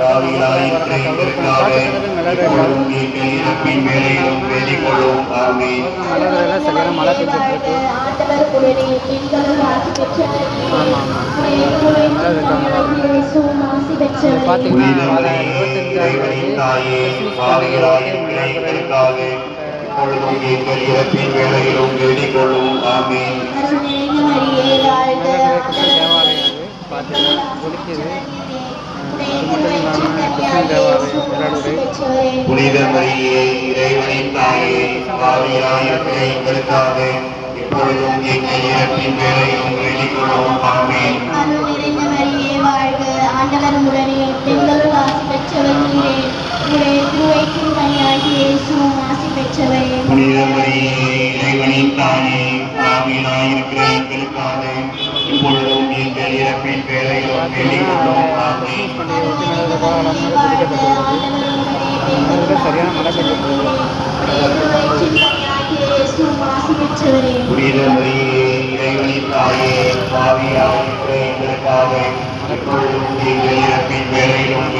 பாவிகளாயிருக்கிற எங்களுக்காக இப்பொழுதும் எங்கள் இறப்பின் வேலையிலும் வேண்டிக் கொள்ளும் ஆமென். மலர்லாம் சரியான மழை பெஞ்சிட்டு இருக்கு ஆண்டவர் உடனே எங்களும் ஆசி பெற்றவரே ஆமா, பார்த்தீங்கன்னா இப்பொழுதும் எங்கள் இறப்பின் வேலையிலும் தேவாலயம் குளிக்குது புனித மரியே இறைவனின் தாயே பாவிகளாயிருக்கிற எங்களுக்காக இப்பொழுதும் எங்கள் இறப்பின் நிறைந்த மரியே வாழ்க. ஆண்டவர் உடனே பெண்களுள் ஆசி பெற்றவர் நீரே. உடைய திருவயிற்றின் கனியாகி இயேசுவும் ஆசி பெற்றவரே புனித மரியே இறைவனின் தாயே பாவிகளாயிருக்கிற எங்களுக்காக இப்பொழுதும் எங்கள் இறப்பின் வேலையிலும் வேண்டிக் கொள்ளும் புனித இறைவனை இறைவனின் தாயே பாவியாயிருக்கிற எங்களுக்காக இப்பொழுதும் எங்கள் இறப்பின் வேலையிலும்